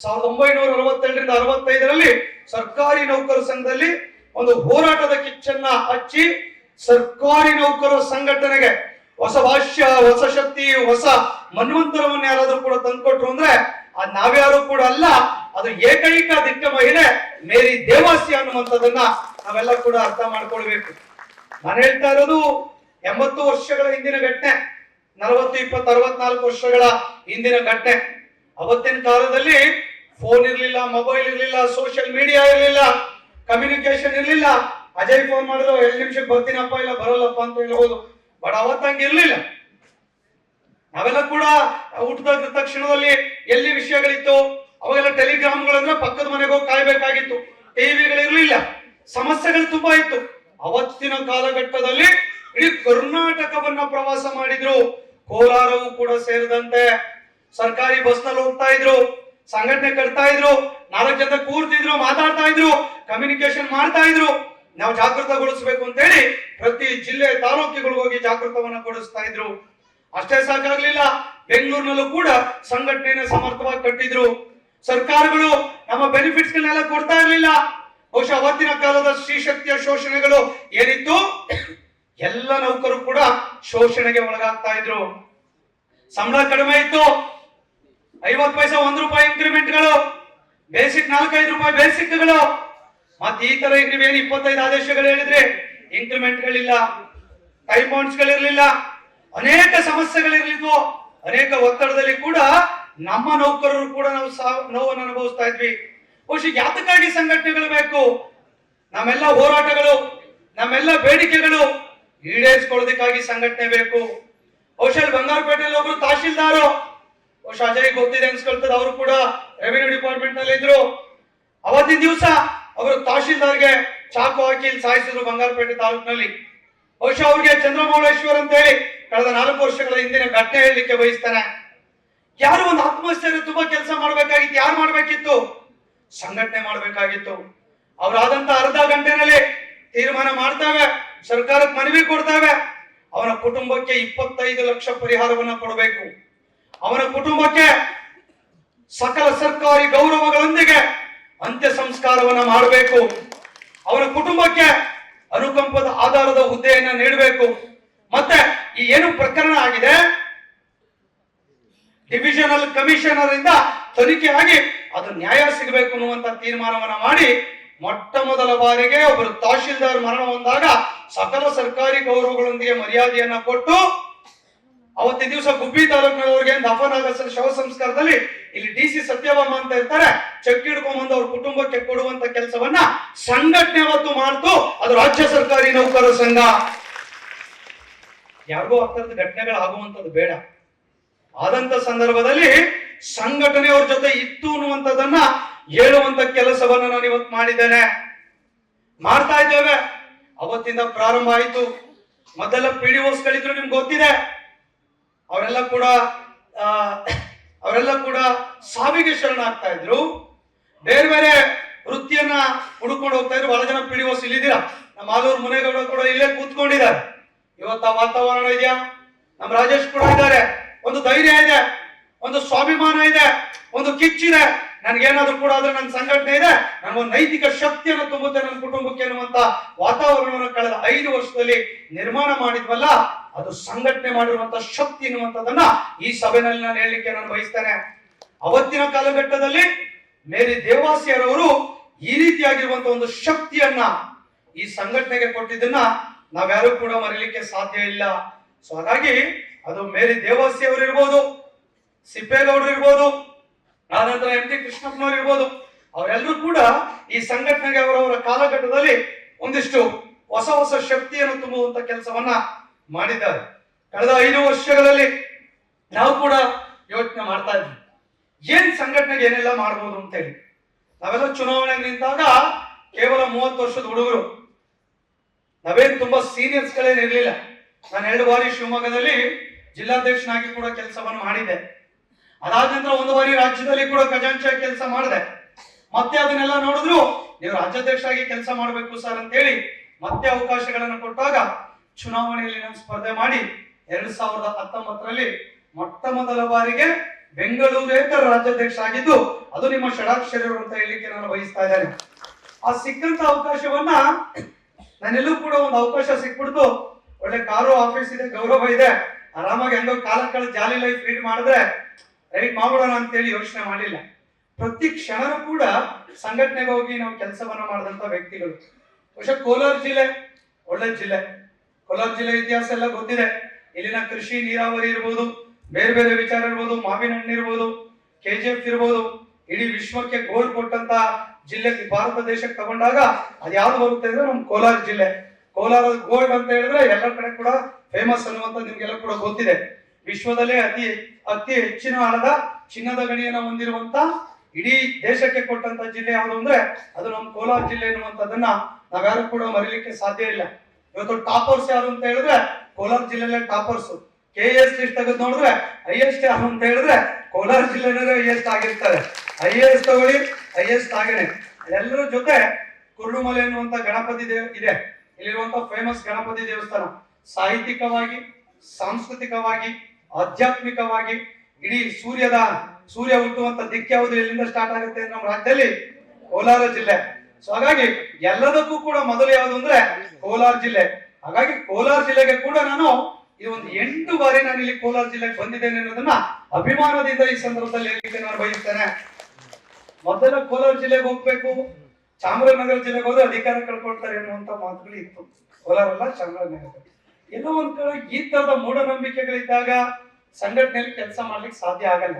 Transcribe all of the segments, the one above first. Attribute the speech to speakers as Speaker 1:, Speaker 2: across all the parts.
Speaker 1: ಸಾವಿರದ ಒಂಬೈನೂರ ಅರವತ್ತೆಂಟರಿಂದ ಅರವತ್ತೈದರಲ್ಲಿ ಸರ್ಕಾರಿ ನೌಕರ ಸಂಘದಲ್ಲಿ ಒಂದು ಹೋರಾಟದ ಕಿಚ್ಚನ್ನ ಹಚ್ಚಿ ಸರ್ಕಾರಿ ನೌಕರರ ಸಂಘಟನೆಗೆ ಹೊಸ ಭಾಷ್ಯ, ಹೊಸ ಶಕ್ತಿ, ಹೊಸ ಮನ್ವಂತರವನ್ನು ಯಾರಾದ್ರೂ ಕೂಡ ತಂದ್ಕೊಟ್ರು ಅಂದ್ರೆ ಆ ನಾವ್ಯಾರು ಕೂಡ ಅಲ್ಲ, ಅದು ಏಕೈಕ ದಿಟ್ಟ ಮಹಿಳೆ ಮೇರಿ ದೇವಾಸಿ ಅನ್ನುವಂಥದ್ದನ್ನ ನಾವೆಲ್ಲ ಕೂಡ ಅರ್ಥ ಮಾಡ್ಕೊಳ್ಬೇಕು. ನಾನು ಹೇಳ್ತಾ ಇರೋದು ಎಂಬತ್ತು ವರ್ಷಗಳ ಹಿಂದಿನ ಘಟನೆ, ನಲವತ್ತು, ಇಪ್ಪತ್ತು, ಅರವತ್ನಾಲ್ಕು ವರ್ಷಗಳ ಹಿಂದಿನ ಘಟನೆ. ಅವತ್ತಿನ ಕಾಲದಲ್ಲಿ ಫೋನ್ ಇರಲಿಲ್ಲ ಮೊಬೈಲ್ ಇರಲಿಲ್ಲ ಸೋಷಿಯಲ್ ಮೀಡಿಯಾ ಇರಲಿಲ್ಲ ಕಮ್ಯುನಿಕೇಶನ್ ಇರಲಿಲ್ಲ. ಅಜಯ್ ಫೋನ್ ಮಾಡಿದ್ರು ಎರಡು ನಿಮಿಷಕ್ಕೆ ಬರ್ತೀನಪ್ಪ, ಇಲ್ಲ ಬರಲ್ಲಪ್ಪ ಅಂತ ಹೇಳ್ಬೋದು ಬಟ್ ಅವತ್ತಂಗೆ ಇರಲಿಲ್ಲ. ನಾವೆಲ್ಲ ಕೂಡ ಊಟದ ತಕ್ಷಣದಲ್ಲಿ ಎಲ್ಲಿ ವಿಷಯಗಳಿತ್ತು? ಅವಾಗೆಲ್ಲ ಟೆಲಿಗ್ರಾಮ್ಗಳಂದ್ರೆ ಪಕ್ಕದ ಮನೆಗೆ ಹೋಗಿ ಕಾಯ್ಬೇಕಾಗಿತ್ತು. ಟಿವಿಗಳಿರ್ಲಿಲ್ಲ ಸಮಸ್ಯೆಗಳು ತುಂಬಾ ಇತ್ತು. ಅವತ್ತಿನ ಕಾಲಘಟ್ಟದಲ್ಲಿ ಇಡೀ ಕರ್ನಾಟಕವನ್ನ ಪ್ರವಾಸ ಮಾಡಿದ್ರು. ಕೋಲಾರವು ಕೂಡ ಸೇರಿದಂತೆ. ಸರ್ಕಾರಿ ಬಸ್ನಲ್ಲಿ ಹೋಗ್ತಾ ಇದ್ರು. ಸಂಘಟನೆ ಕಟ್ತಾ ಇದ್ರು, ನಾಲ್ಕು ಜನ ಕೂರ್ತಿದ್ರು ಮಾತಾಡ್ತಾ ಇದ್ರು ಕಮ್ಯುನಿಕೇಶನ್ ಮಾಡ್ತಾ ಇದ್ರು. ನಾವು ಜಾಗೃತಗೊಳಿಸಬೇಕು ಅಂತೇಳಿ ಪ್ರತಿ ಜಿಲ್ಲೆ ತಾಲೂಕಿಗಳು ಹೋಗಿ ಜಾಗೃತವನ್ನ ಕೊಡಿಸ್ತಾ ಇದ್ರು. ಅಷ್ಟೇ ಸಾಕಾಗ್ಲಿಲ್ಲ. ಬೆಂಗಳೂರಿನಲ್ಲೂ ಕೂಡ ಸಂಘಟನೆಯನ್ನು ಸಮರ್ಥವಾಗಿ ಕಟ್ಟಿದ್ರು. ಸರ್ಕಾರಗಳು ನಮ್ಮ ಬೆನಿಫಿಟ್ಸ್ ಗಳನ್ನೆಲ್ಲ ಕೊಡ್ತಾ ಇರಲಿಲ್ಲ. ಬಹುಶಃ ಅವತ್ತಿನ ಕಾಲದ ಸ್ತ್ರೀಶಕ್ತಿಯ ಶೋಷಣೆಗಳು ಏನಿತ್ತು? ಎಲ್ಲ ನೌಕರು ಕೂಡ ಶೋಷಣೆಗೆ ಒಳಗಾಗ್ತಾ ಇದ್ರು. ಸಂಬಳ ಕಡಿಮೆ ಇತ್ತು. ಐವತ್ತು ಪೈಸೆ ಒಂದ್ ರೂಪಾಯಿ ಇಂಕ್ರಿಮೆಂಟ್ಗಳು ಬೇಸಿಕ್ ನಾಲ್ಕೈದು ರೂಪಾಯಿ ಬೇಸಿಕ್ಗಳು ಮತ್ತೆ ಈ ತರ ಈಗ ನೀವೇನು ಇಪ್ಪತ್ತೈದು ಆದೇಶಗಳು ಹೇಳಿದ್ರೆ ಇಂಕ್ರಿಮೆಂಟ್ಗಳಿಲ್ಲ ಟೈಮ್ ಗಳಿರ್ಲಿಲ್ಲ ಅನೇಕ ಸಮಸ್ಯೆಗಳಿರ್ಲಿದ್ವು ಅನೇಕ ಒತ್ತಡದಲ್ಲಿ ಕೂಡ ನಮ್ಮ ನೌಕರರು ಕೂಡ ನಾವು ನೋವನ್ನು ಅನುಭವಿಸ್ತಾ ಇದ್ವಿ. ಬಹುಶಃ ಯಾತಕ್ಕಾಗಿ ಸಂಘಟನೆಗಳು ಬೇಕು? ನಮ್ಮೆಲ್ಲ ಹೋರಾಟಗಳು, ನಮ್ಮೆಲ್ಲ ಬೇಡಿಕೆಗಳು ಈಡೇರಿಸ್ಕೊಳ್ಳೋದಕ್ಕಾಗಿ ಸಂಘಟನೆ ಬೇಕು. ಬಹುಶಃ ಬಂಗಾರಪೇಟೆಯಲ್ಲಿ ಒಬ್ರು ತಹಶೀಲ್ದಾರು ಬಹುಶಃ ಅಜಯ್ ಗೊತ್ತಿದೆ ಅನ್ಸ್ಕೊಳ್ತದೆ ಅವರು ಕೂಡ ರೆವಿನ್ಯೂ ಡಿಪಾರ್ಟ್ಮೆಂಟ್ನಲ್ಲಿ ಇದ್ರು. ಅವತ್ತಿನ ದಿವಸ ಅವರು ತಹಶೀಲ್ದಾರ್ಗೆ ಚಾಕು ಹಾಕಿ ಸಾಯಿಸಿದ್ರು ಬಂಗಾರಪೇಟೆ ತಾಲೂಕಿನಲ್ಲಿ. ಬಹುಶಃ ಅವ್ರಿಗೆ ಚಂದ್ರಮೌಳೇಶ್ವರ್ ಅಂತ ಹೇಳಿ ಕಳೆದ ನಾಲ್ಕು ವರ್ಷಗಳ ಹಿಂದಿನ ಘಟನೆ ಹೇಳಲಿಕ್ಕೆ ಬಯಸ್ತಾನೆ. ಯಾರು ಒಂದು ಆತ್ಮಹತ್ಯೆ ತುಂಬಾ ಕೆಲಸ ಮಾಡ್ಬೇಕಾಗಿತ್ತು, ಯಾರು ಮಾಡ್ಬೇಕಿತ್ತು? ಸಂಘಟನೆ ಮಾಡ್ಬೇಕಾಗಿತ್ತು. ಅವರಾದಂತ ಅರ್ಧ ಗಂಟೆನಲ್ಲಿ ತೀರ್ಮಾನ ಮಾಡ್ತಾವೆ, ಸರ್ಕಾರಕ್ಕೆ ಮನವಿ ಕೊಡ್ತಾವೆ. ಅವನ ಕುಟುಂಬಕ್ಕೆ ಇಪ್ಪತ್ತೈದು ಲಕ್ಷ ಪರಿಹಾರವನ್ನ ಕೊಡಬೇಕು. ಅವನ ಕುಟುಂಬಕ್ಕೆ ಸಕಲ ಸರ್ಕಾರಿ ಗೌರವಗಳೊಂದಿಗೆ ಅಂತ್ಯ ಸಂಸ್ಕಾರವನ್ನು ಮಾಡಬೇಕು. ಅವನ ಕುಟುಂಬಕ್ಕೆ ಅನುಕಂಪದ ಆಧಾರದ ಹುದ್ದೆಯನ್ನು ನೀಡಬೇಕು. ಮತ್ತೆ ಈ ಏನು ಪ್ರಕರಣ ಆಗಿದೆ? ಡಿವಿಷನಲ್ ಕಮಿಷನರ್ ಇಂದ ತನಿಖೆ ಆಗಿ ಅದು ನ್ಯಾಯ ಸಿಗಬೇಕು ಅನ್ನುವಂತ ತೀರ್ಮಾನವನ್ನ ಮಾಡಿ ಮೊಟ್ಟ ಮೊದಲ ಬಾರಿಗೆ ಒಬ್ಬರು ತಹಶೀಲ್ದಾರ್ ಮರಣ ಹೊಂದಾಗ ಸಕಲ ಸರ್ಕಾರಿ ಗೌರವಗಳೊಂದಿಗೆ ಮರ್ಯಾದೆಯನ್ನ ಕೊಟ್ಟು ಅವತ್ತಿನ ದಿವಸ ಗುಬ್ಬಿ ತಾಲೂಕಿನವರಿಗೆ ದಫನ್ ಆಗಸರ ಶವ ಸಂಸ್ಕಾರದಲ್ಲಿ ಇಲ್ಲಿ ಡಿ ಸಿ ಸತ್ಯಭಾಮ ಅಂತ ಇರ್ತಾರೆ. ಚೆಕ್ ಹಿಡ್ಕೊಂಡ್ಬಂದು ಅವ್ರ ಕುಟುಂಬಕ್ಕೆ ಕೊಡುವಂತ ಕೆಲಸವನ್ನ ಸಂಘಟನೆ ಅವತ್ತು ಮಾಡ್ತು. ಅದು ರಾಜ್ಯ ಸರ್ಕಾರಿ ನೌಕರರ ಸಂಘ. ಯಾರಿಗೋ ಆಗ್ತದ ಘಟನೆಗಳು ಆಗುವಂತದ್ದು ಬೇಡ. ಆದಂತ ಸಂದರ್ಭದಲ್ಲಿ ಸಂಘಟನೆ ಅವ್ರ ಜೊತೆ ಇತ್ತು ಅನ್ನುವಂಥದ್ದನ್ನ ಹೇಳುವಂತ ಕೆಲಸವನ್ನ ನಾನು ಇವತ್ತು ಮಾಡಿದ್ದೇನೆ. ಮಾಡ್ತಾ ಇದ್ದೇವೆ. ಅವತ್ತಿಂದ ಪ್ರಾರಂಭ ಆಯಿತು. ಮೊದಲ ಪಿ ಡಿ ಗಳಿದ್ರು ನಿಮ್ಗೆ ಗೊತ್ತಿದೆ. ಅವರೆಲ್ಲ ಕೂಡ ಅವರೆಲ್ಲ ಕೂಡ ಸಾವಿಗೆ ಶರಣಾಗ್ತಾ ಇದ್ರು. ಬೇರೆ ಬೇರೆ ವೃತ್ತಿಯನ್ನ ಹುಡುಕೊಂಡು ಹೋಗ್ತಾ ಇದ್ರು. ಬಹಳ ಜನ ಪಿಡಿ ಹೊಸ ಓಸ್ ಇಲ್ಲಿದ್ದೀರಾ? ನಮ್ಮ ಆಲೂರು ಮುನೇಗೌಡ ಕೂಡ ಇಲ್ಲೇ ಕೂತ್ಕೊಂಡಿದ್ದಾರೆ. ಇವತ್ತು ವಾತಾವರಣ ಇದೆಯಾ? ನಮ್ಮ ರಾಜೇಶ್ ಕೂಡ ಇದ್ದಾರೆ. ಒಂದು ಧೈರ್ಯ ಇದೆ, ಒಂದು ಸ್ವಾಭಿಮಾನ ಇದೆ, ಒಂದು ಕಿಚ್ಚಿದೆ ನನ್ಗೇನಾದ್ರೂ ಕೂಡ ಆದ್ರೆ ನನ್ನ ಸಂಘಟನೆ ಇದೆ ನನಗೊಂದು ನೈತಿಕ ಶಕ್ತಿಯನ್ನು ತುಂಬುತ್ತೆ ನನ್ನ ಕುಟುಂಬಕ್ಕೆ ಅನ್ನುವಂತ ವಾತಾವರಣವನ್ನು ಕಳೆದ ಐದು ವರ್ಷದಲ್ಲಿ ನಿರ್ಮಾಣ ಮಾಡಿದ್ವಲ್ಲ, ಅದು ಸಂಘಟನೆ ಮಾಡಿರುವಂತ ಶಕ್ತಿ ಎನ್ನುವಂಥದ್ದನ್ನ ಈ ಸಭೆಯಲ್ಲಿ ನಾನು ಹೇಳಲಿಕ್ಕೆ ನಾನು ಬಯಸ್ತೇನೆ. ಅವತ್ತಿನ ಕಾಲಘಟ್ಟದಲ್ಲಿ ಮೇರಿ ದೇವಾಸಿಯರವರು ಈ ರೀತಿಯಾಗಿರುವಂತ ಒಂದು ಶಕ್ತಿಯನ್ನ ಈ ಸಂಘಟನೆಗೆ ಕೊಟ್ಟಿದ್ದನ್ನ ನಾವ್ಯಾರು ಕೂಡ ಮರೀಲಿಕ್ಕೆ ಸಾಧ್ಯ ಇಲ್ಲ. ಸೊ ಹಾಗಾಗಿ ಅದು ಮೇರಿ ದೇವಾಸಿಯವರು ಇರ್ಬೋದು, ಸಿಪ್ಪೇಗೌಡರು ಇರ್ಬೋದು ಆನಂತರ ಎಂ ಟಿ ಕೃಷ್ಣಪ್ಪನವರು ಇರ್ಬೋದು. ಅವರೆಲ್ಲರೂ ಕೂಡ ಈ ಸಂಘಟನೆಗೆ ಅವರವರ ಕಾಲಘಟ್ಟದಲ್ಲಿ ಒಂದಿಷ್ಟು ಹೊಸ ಹೊಸ ಶಕ್ತಿಯನ್ನು ತುಂಬುವಂತ ಕೆಲಸವನ್ನ ಮಾಡಿದ್ದಾರೆ. ಕಳೆದ ಐದು ವರ್ಷಗಳಲ್ಲಿ ನಾವು ಕೂಡ ಯೋಚನೆ ಮಾಡ್ತಾ ಇದ್ವಿ. ಏನ್ ಸಂಘಟನೆಗೆ ಏನೆಲ್ಲ ಮಾಡ್ಬೋದು ಅಂತ ಹೇಳಿ. ನಾವೆಲ್ಲ ಚುನಾವಣೆಗೆ ನಿಂತಾಗ ಕೇವಲ ಮೂವತ್ತು ವರ್ಷದ ಹುಡುಗರು. ನಾವೇನು ತುಂಬಾ ಸೀನಿಯರ್ಸ್ ಗಳೇನ್ ಇರ್ಲಿಲ್ಲ ನಾನು ಎರಡು ಬಾರಿ ಶಿವಮೊಗ್ಗದಲ್ಲಿ ಜಿಲ್ಲಾಧ್ಯಕ್ಷನಾಗಿ ಕೂಡ ಕೆಲಸವನ್ನು ಮಾಡಿದ್ದೆ. ಅದಾದ ನಂತರ ಒಂದು ಬಾರಿ ರಾಜ್ಯದಲ್ಲಿ ಕೂಡ ಖಜಾಂಚಿಯ ಕೆಲಸ ಮಾಡಿದೆ. ಮತ್ತೆ ಅದನ್ನೆಲ್ಲ ನೋಡಿದ್ರು, ನೀವು ರಾಜ್ಯಾಧ್ಯಕ್ಷರಾಗಿ ಕೆಲಸ ಮಾಡಬೇಕು ಸರ್ ಅಂತ ಹೇಳಿ ಮತ್ತೆ ಅವಕಾಶಗಳನ್ನು ಕೊಟ್ಟಾಗ ಚುನಾವಣೆಯಲ್ಲಿ ನಾನು ಸ್ಪರ್ಧೆ ಮಾಡಿ ಎರಡ್ ಸಾವಿರದ ಹತ್ತೊಂಬತ್ತರಲ್ಲಿ ಮೊಟ್ಟ ಮೊದಲ ಬಾರಿಗೆ ಬೆಂಗಳೂರೇತರ ರಾಜ್ಯಾಧ್ಯಕ್ಷ ಆಗಿದ್ದು ಅದು ನಿಮ್ಮ ಷಡಾಕ್ಷರರು ಅಂತ ಹೇಳಿಕ್ಕೆ ನಾನು ಬಯಸ್ತಾ ಇದ್ದೇನೆ. ಆ ಸಿಕ್ಕಂತ ಅವಕಾಶವನ್ನ ನಾನೆಲ್ಲೂ ಕೂಡ ಒಂದು ಅವಕಾಶ ಸಿಕ್ಬಿಡ್ತು. ಒಳ್ಳೆ ಕಾರು ಆಫೀಸ್ ಇದೆ, ಗೌರವ ಇದೆ. ಆರಾಮಾಗಿ ಹೆಂಗೋ ಕಾಲ ಕಾಲ ಜಾಲಿ ಲೈಫ್ ಲೀಡ್ ಮಾಡಿದ್ರೆ ರೈಟ್ ಮಾಡೋಣ ಅಂತೇಳಿ ಯೋಚನೆ ಮಾಡಿಲ್ಲ. ಪ್ರತಿ ಕ್ಷಣವೂ ಕೂಡ ಸಂಘಟನೆಗೆ ಹೋಗಿ ನಾವು ಕೆಲಸವನ್ನ ಮಾಡಿದಂತ ವ್ಯಕ್ತಿಗಳು. ಬಹುಶಃ ಕೋಲಾರ ಜಿಲ್ಲೆ, ಒಳ್ಳೆ ಜಿಲ್ಲೆ. ಕೋಲಾರ ಜಿಲ್ಲೆ ಇತಿಹಾಸ ಎಲ್ಲ ಗೊತ್ತಿದೆ. ಇಲ್ಲಿನ ಕೃಷಿ, ನೀರಾವರಿ ಇರ್ಬೋದು, ಬೇರೆ ಬೇರೆ ವಿಚಾರ ಇರ್ಬೋದು, ಮಾವಿನ ಹಣ್ಣು ಇರ್ಬೋದು ಕೆ ಜಿ ಎಫ್ ಇರ್ಬೋದು, ಇಡೀ ವಿಶ್ವಕ್ಕೆ ಗೋಲ್ಡ್ ಕೊಟ್ಟಂತ ಜಿಲ್ಲೆ ಭಾರತ ದೇಶಕ್ಕೆ ತಗೊಂಡಾಗ ಅದು ಯಾವ್ದು ಬರುತ್ತೆ ಅಂದ್ರೆ ನಮ್ಮ ಕೋಲಾರ ಜಿಲ್ಲೆ. ಕೋಲಾರದ ಗೋಲ್ಡ್ ಅಂತ ಹೇಳಿದ್ರೆ ಎಲ್ಲ ಕಡೆ ಕೂಡ ಫೇಮಸ್ ಅನ್ನುವಂತ ನಿಮ್ಗೆಲ್ಲ ಕೂಡ ಗೊತ್ತಿದೆ. ವಿಶ್ವದಲ್ಲೇ ಅತಿ ಅತಿ ಹೆಚ್ಚಿನ ಹಣದ ಚಿನ್ನದ ಗಣಿಯನ್ನು ಹೊಂದಿರುವಂತ ಇಡೀ ದೇಶಕ್ಕೆ ಕೊಟ್ಟಂತ ಜಿಲ್ಲೆ ಯಾವುದು ಅಂದ್ರೆ ಅದು ನಮ್ಮ ಕೋಲಾರ ಜಿಲ್ಲೆ ಎನ್ನುವಂಥದ್ದನ್ನ ನಾವ್ಯಾರು ಕೂಡ ಮರೀಲಿಕ್ಕೆ ಸಾಧ್ಯ ಇಲ್ಲ. ಇವತ್ತು ಟಾಪರ್ಸ್ ಯಾರು ಅಂತ ಹೇಳಿದ್ರೆ ಕೋಲಾರ ಜಿಲ್ಲೆಯಲ್ಲೇ ಟಾಪರ್ಸ್. ಕೆ ಎಸ್ ಲಿಸ್ಟ್ ತೆಗೆದು ನೋಡಿದ್ರೆ ಹೈಯೆಸ್ಟ್ ಯಾರು ಅಂತ ಹೇಳಿದ್ರೆ ಕೋಲಾರ ಜಿಲ್ಲೆನೇ ಎಸ್ ಆಗಿರ್ತಾರೆ. ಐ ಎ ಎಸ್ ತಗೊಳ್ಳಿ ಹೈಯೆಸ್ಟ್ ಆಗೇನೆ ಎಲ್ಲರ ಜೊತೆ ಕುರುಡುಮಲೆ ಎನ್ನುವಂತ ಗಣಪತಿ ದೇವ ಇದೆ. ಇಲ್ಲಿರುವಂತ ಫೇಮಸ್ ಗಣಪತಿ ದೇವಸ್ಥಾನ. ಸಾಹಿತ್ಯಿಕವಾಗಿ, ಸಾಂಸ್ಕೃತಿಕವಾಗಿ ಆಧ್ಯಾತ್ಮಿಕವಾಗಿ ಇಡೀ ಸೂರ್ಯದ, ಸೂರ್ಯ ಹುಟ್ಟುವಂತ ದಿಕ್ಕ ಯಾವುದು ಎಲ್ಲಿಂದ ಸ್ಟಾರ್ಟ್ ಆಗುತ್ತೆ ನಮ್ಮ ರಾಜ್ಯದಲ್ಲಿ ಕೋಲಾರ ಜಿಲ್ಲೆ. ಸೊ ಹಾಗಾಗಿ ಎಲ್ಲದಕ್ಕೂ ಕೂಡ ಮೊದಲು ಯಾವುದು ಅಂದ್ರೆ ಕೋಲಾರ ಜಿಲ್ಲೆ. ಹಾಗಾಗಿ ಕೋಲಾರ ಜಿಲ್ಲೆಗೆ ಕೂಡ ನಾನು ಈ ಒಂದು ಎಂಟು ಬಾರಿ ನಾನು ಇಲ್ಲಿ ಕೋಲಾರ ಜಿಲ್ಲೆಗೆ ಬಂದಿದ್ದೇನೆ ಅನ್ನೋದನ್ನ ಅಭಿಮಾನದಿಂದ ಈ ಸಂದರ್ಭದಲ್ಲಿ ಹೇಳಿಕೆ ನಾನು ಬಯಸ್ತೇನೆ. ಮೊದಲ ಕೋಲಾರ ಜಿಲ್ಲೆಗೆ ಹೋಗ್ಬೇಕು, ಚಾಮರಾಜನಗರ ಜಿಲ್ಲೆಗೆ ಹೋದ್ರೆ ಅಧಿಕಾರ ಕಳ್ಕೊಳ್ತಾರೆ ಅನ್ನುವಂತ ಮಾತುಗಳು ಇತ್ತು. ಕೋಲಾರ ಅಲ್ಲ, ಚಾಮರಾಜನಗರ. ಎಲ್ಲೋ ಒಂದು ಕಡೆ ಈ ತರದ ಮೂಢನಂಬಿಕೆಗಳಿದ್ದಾಗ ಸಂಘಟನೆಯಲ್ಲಿ ಕೆಲಸ ಮಾಡ್ಲಿಕ್ಕೆ ಸಾಧ್ಯ ಆಗಲ್ಲ.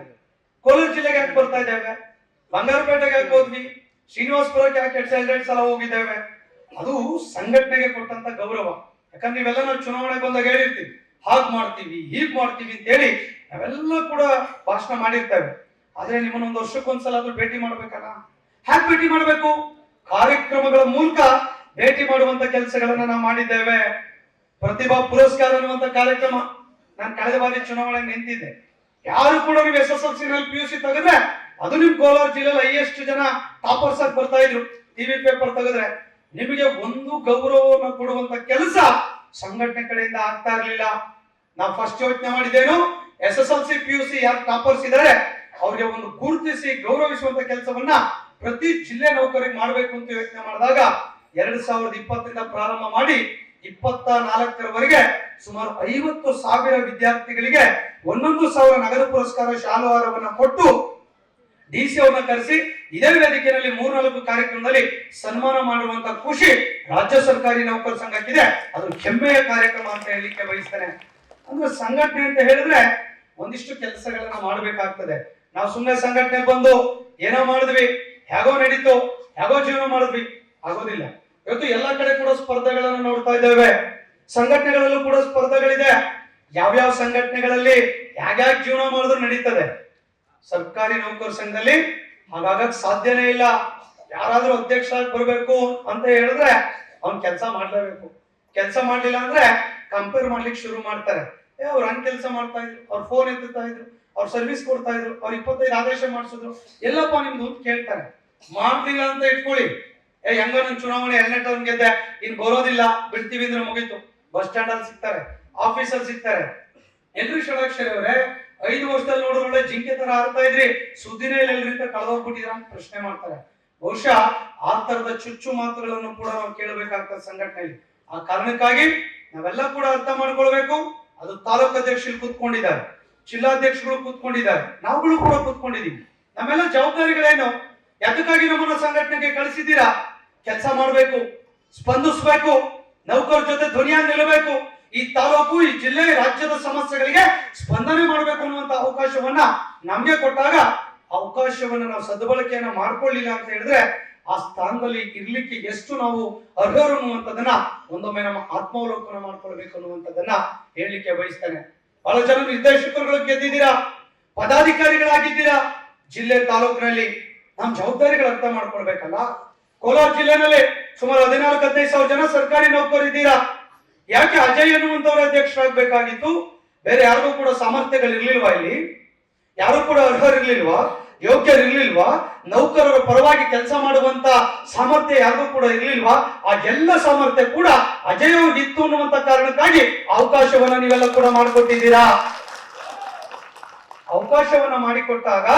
Speaker 1: ಕೋಲಾರ ಜಿಲ್ಲೆಗೆ ಯಾಕೆ ಬರ್ತಾ ಇದ್ದೇವೆ? ಬಂಗಾರಪೇಟೆಗೆ ಯಾಕೆ ಹೋದ್ವಿ? ಶ್ರೀನಿವಾಸಪುರಕ್ಕೆ ಯಾಕೆ ಎರಡ್ ಎರಡ್ ಸಲ ಹೋಗಿದ್ದೇವೆ? ಅದು ಸಂಘಟನೆಗೆ ಕೊಟ್ಟಂತ ಗೌರವ. ಯಾಕಂದ್ರೆ ನೀವೆಲ್ಲ ನಾವು ಚುನಾವಣೆಗೆ ಬಂದಾಗ ಹೇಳಿರ್ತೀವಿ. ಹಾಗ್ ಮಾಡ್ತೀವಿ, ಹೀಗ್ ಮಾಡ್ತೀವಿ ಅಂತ ಹೇಳಿ ನಾವೆಲ್ಲ ಕೂಡ ಭಾಷಣ ಮಾಡಿರ್ತೇವೆ. ಆದ್ರೆ ನಿಮ್ಮನ್ನ ಒಂದು ವರ್ಷಕ್ಕೊಂದ್ಸಲ ಆದ್ರೂ ಭೇಟಿ ಮಾಡ್ಬೇಕಲ್ಲ? ಹ್ಯಾಕ್ ಭೇಟಿ ಮಾಡ್ಬೇಕು? ಕಾರ್ಯಕ್ರಮಗಳ ಮೂಲಕ ಭೇಟಿ ಮಾಡುವಂತ ಕೆಲಸಗಳನ್ನ ನಾವು ಮಾಡಿದ್ದೇವೆ. ಪ್ರತಿಭಾ ಪುರಸ್ಕಾರ ಅನ್ನುವಂತ ಕಾರ್ಯಕ್ರಮ ನಾನು ಕಳೆದ ಬಾರಿ ಚುನಾವಣೆ ನಿಂತಿದ್ದೆ. ಯಾರು ಕೂಡ ನೀವು ಎಸ್ ಎಸ್ ಎಲ್ ಸಿ ನಲ್ಲಿ ಪಿ ಯು ಸಿ ತೆಗೆದ್ರೆ ಅದು ನಿಮ್ ಕೋಲಾರ ಜಿಲ್ಲೆಯಲ್ಲಿ ಹೈಯೆಸ್ಟ್ ಜನ ಟಾಪರ್ಸ್ ಆಗಿ ಬರ್ತಾ ಇದ್ರು. ಟಿವಿ ಪೇಪರ್ ತೆಗೆದ್ರೆ ನಿಮಗೆ ಒಂದು ಗೌರವವನ್ನು ಕೊಡುವಂತ ಕೆಲಸ ಸಂಘಟನೆ ಕಡೆಯಿಂದ ಆಗ್ತಾ ಇರಲಿಲ್ಲ. ನಾವು ಫಸ್ಟ್ ಯೋಚನೆ ಮಾಡಿದ್ದೇನು S S L C P U C ಯಾರು ಟಾಪರ್ಸ್ ಇದ್ದಾರೆ ಅವ್ರಿಗೆ ಒಂದು ಗುರುತಿಸಿ ಗೌರವಿಸುವಂತ ಕೆಲಸವನ್ನ ಪ್ರತಿ ಜಿಲ್ಲೆ ನೌಕರಿಗೆ ಮಾಡಬೇಕು ಅಂತ ಯೋಚನೆ ಮಾಡಿದಾಗ ಎರಡ್ ಸಾವಿರದ ಇಪ್ಪತ್ತರಿಂದ ಪ್ರಾರಂಭ ಮಾಡಿ ಇಪ್ಪತ್ತ ನಾಲ್ಕರವರೆಗೆ ಸುಮಾರು ಐವತ್ತು ಸಾವಿರ ವಿದ್ಯಾರ್ಥಿಗಳಿಗೆ ಒಂದೊಂದು ಸಾವಿರ ನಗದು ಪುರಸ್ಕಾರ ಶಾಲುವಾರವನ್ನು ಕೊಟ್ಟು ಡಿ ಸಿ ಕರೆಸಿ ಇದೇ ವೇದಿಕೆಯಲ್ಲಿ ಮೂರ್ನಾಲ್ಕು ಕಾರ್ಯಕ್ರಮದಲ್ಲಿ ಸನ್ಮಾನ ಮಾಡುವಂತ ಖುಷಿ ರಾಜ್ಯ ಸರ್ಕಾರಿ ನೌಕರ ಸಂಘಕ್ಕಿದೆ. ಅದು ಹೆಮ್ಮೆಯ ಕಾರ್ಯಕ್ರಮ ಅಂತ ಹೇಳಲಿಕ್ಕೆ ಬಯಸ್ತೇನೆ. ಅಂದ್ರೆ ಸಂಘಟನೆ ಅಂತ ಹೇಳಿದ್ರೆ ಒಂದಿಷ್ಟು ಕೆಲಸಗಳನ್ನ ಮಾಡಬೇಕಾಗ್ತದೆ. ನಾವು ಸುಮ್ಮನೆ ಸಂಘಟನೆ ಬಂದು ಏನೋ ಮಾಡಿದ್ವಿ, ಹೇಗೋ ನಡೀತು, ಹೇಗೋ ಜೀವನ ಮಾಡಿದ್ವಿ, ಆಗೋದಿಲ್ಲ. ಇವತ್ತು ಎಲ್ಲ ಕಡೆ ಕೂಡ ಸ್ಪರ್ಧೆಗಳನ್ನು ನೋಡ್ತಾ ಇದ್ದೇವೆ. ಸಂಘಟನೆಗಳಲ್ಲೂ ಕೂಡ ಸ್ಪರ್ಧೆಗಳಿದೆ. ಯಾವ್ಯಾವ ಸಂಘಟನೆಗಳಲ್ಲಿ ಯಾವ್ಯಾವ ಜೀವನ ಮಾಡಿದ್ರು ನಡೀತದೆ. ಸರ್ಕಾರಿ ನೌಕರ ಸಂಘದಲ್ಲಿ ಹಾಗಾಗಕ್ ಸಾಧ್ಯನೇ ಇಲ್ಲ. ಯಾರಾದ್ರೂ ಅಧ್ಯಕ್ಷ ಆಗಿ ಬರ್ಬೇಕು ಅಂತ ಹೇಳಿದ್ರೆ ಅವ್ನ್ ಕೆಲಸ ಮಾಡ್ಲೇಬೇಕು. ಕೆಲಸ ಮಾಡ್ಲಿಲ್ಲ ಅಂದ್ರೆ ಕಂಪೇರ್ ಮಾಡ್ಲಿಕ್ಕೆ ಶುರು ಮಾಡ್ತಾರೆ. ಏ, ಅವ್ರು ಹಂಗ್ ಕೆಲಸ ಮಾಡ್ತಾ ಇದ್ರು, ಅವ್ರ ಫೋನ್ ಎತ್ತುತ್ತಾ ಇದ್ರು, ಅವ್ರ ಸರ್ವಿಸ್ ಕೊಡ್ತಾ ಇದ್ರು, ಅವ್ರ ಇಪ್ಪತ್ತೈದು ಆದೇಶ ಮಾಡಿಸಿದ್ರು. ಎಲ್ಲಪ್ಪ ನಿಮ್ದು ಕೇಳ್ತಾರೆ. ಮಾಡ್ಲಿಲ್ಲ ಅಂತ ಇಟ್ಕೊಳ್ಳಿ. ಏ, ಹೆಂಗ ಚುನಾವಣೆ ಎರಡನೇ ಟರ್ಮ್ ಗೆದ್ದೆ ಇನ್ ಬರೋದಿಲ್ಲ, ಬಿಡ್ತೀವಿ ಅಂದ್ರೆ ಮುಗೀತು. ಬಸ್ ಸ್ಟ್ಯಾಂಡ್ ಅಲ್ಲಿ ಸಿಗ್ತಾರೆ ಆಫೀಸಲ್ಲಿ ಸಿಗ್ತಾರೆ. ಎಲ್ರಿ ಷಡಾಕ್ಷರಿ ಅವರೇ, ಐದು ವರ್ಷದಲ್ಲಿ ಒಳ್ಳೆ ಜಿಂಕೆ ತರ ಆಡ್ತಾ ಇದ್ರಿ. ಸುದ್ದಿನೇ ಎಲ್ರಿ ಕಳೆದೋಗ್ಬಿಟ್ಟಿದ್ರ ಅಂತ ಪ್ರಶ್ನೆ ಮಾಡ್ತಾರೆ. ಬಹುಶಃ ಆ ತರದ ಚುಚ್ಚು ಮಾತುಗಳನ್ನು ಕೂಡ ನಾವು ಕೇಳಬೇಕಾಗ್ತದೆ ಸಂಘಟನೆಯಲ್ಲಿ. ಆ ಕಾರಣಕ್ಕಾಗಿ ನಾವೆಲ್ಲ ಕೂಡ ಅರ್ಥ ಮಾಡ್ಕೊಳ್ಬೇಕು. ಅದು ತಾಲೂಕು ಅಧ್ಯಕ್ಷರು ಕೂತ್ಕೊಂಡಿದ್ದಾರೆ ಜಿಲ್ಲಾಧ್ಯಕ್ಷಗಳು ಕೂತ್ಕೊಂಡಿದ್ದಾರೆ, ನಾವುಗಳು ಕೂಡ ಕೂತ್ಕೊಂಡಿದೀವಿ ನಮ್ಮೆಲ್ಲ ಜವಾಬ್ದಾರಿಗಳೇನು? ಯಾತಕ್ಕಾಗಿ ನಮ್ಮನ್ನ ಸಂಘಟನೆಗೆ ಕಳಿಸಿದ್ದೀರಾ? ಕೆಲಸ ಮಾಡಬೇಕು, ಸ್ಪಂದಿಸಬೇಕು, ನೌಕರ ಜೊತೆ ಧ್ವನಿಯಾಗಿ ನಿಲ್ಲಬೇಕು ಈ ತಾಲೂಕು, ಈ ಜಿಲ್ಲೆ ರಾಜ್ಯದ ಸಮಸ್ಯೆಗಳಿಗೆ ಸ್ಪಂದನೆ ಮಾಡಬೇಕು ಅನ್ನುವಂತ ಅವಕಾಶವನ್ನ ನಮ್ಗೆ ಕೊಟ್ಟಾಗ ಅವಕಾಶವನ್ನ ನಾವು ಸದ್ಬಳಕೆಯನ್ನ ಮಾಡ್ಕೊಳ್ಳಿಲ್ಲ ಅಂತ ಹೇಳಿದ್ರೆ ಆ ಸ್ಥಾನದಲ್ಲಿ ಇರ್ಲಿಕ್ಕೆ ಎಷ್ಟು ನಾವು ಅರ್ಹರು ಅನ್ನುವಂಥದ್ದನ್ನ ಒಂದೊಮ್ಮೆ ನಮ್ಮ ಆತ್ಮಾವಲೋಕನ ಮಾಡ್ಕೊಳ್ಬೇಕು ಅನ್ನುವಂಥದ್ದನ್ನ ಹೇಳಲಿಕ್ಕೆ ಬಯಸ್ತೇನೆ. ಬಹಳ ಜನ ನಿರ್ದೇಶಕರುಗಳು ಗೆದ್ದಿದ್ದೀರಾ? ಪದಾಧಿಕಾರಿಗಳಾಗಿದ್ದೀರಾ? ಜಿಲ್ಲೆ, ತಾಲೂಕಿನಲ್ಲಿ. ನಮ್ಮ ಜವಾಬ್ದಾರಿಗಳು ಅರ್ಥ ಮಾಡ್ಕೊಳ್ಬೇಕಲ್ಲ? ಕೋಲಾರ ಜಿಲ್ಲೆನಲ್ಲಿ ಸುಮಾರು ಹದಿನಾಲ್ಕು, ಹದಿನೈದು ಸಾವಿರ ಜನ ಸರ್ಕಾರಿ ನೌಕರಿದ್ದೀರಾ ಯಾಕೆ ಅಜಯ್ ಅನ್ನುವಂಥವ್ರ ಅಧ್ಯಕ್ಷರಾಗಬೇಕಾಗಿತ್ತು? ಬೇರೆ ಯಾರಿಗೂ ಕೂಡ ಸಾಮರ್ಥ್ಯಗಳಿರ್ಲಿಲ್ವಾ ಇಲ್ಲಿ? ಯಾರು ಕೂಡ ಅರ್ಹರಿರ್ಲಿಲ್ವಾ ಯೋಗ್ಯರಿರ್ಲಿಲ್ವಾ ನೌಕರರ ಪರವಾಗಿ ಕೆಲಸ ಮಾಡುವಂತ ಸಾಮರ್ಥ್ಯ ಯಾರಿಗೂ ಕೂಡ ಇರ್ಲಿಲ್ವಾ? ಆ ಎಲ್ಲ ಸಾಮರ್ಥ್ಯ ಕೂಡ ಅಜಯ್ ಇತ್ತು ಅನ್ನುವಂತ ಕಾರಣಕ್ಕಾಗಿ ಅವಕಾಶವನ್ನ ನೀವೆಲ್ಲ ಕೂಡ ಮಾಡಿಕೊಟ್ಟಿದ್ದೀರಾ? ಅವಕಾಶವನ್ನ ಮಾಡಿಕೊಟ್ಟಾಗ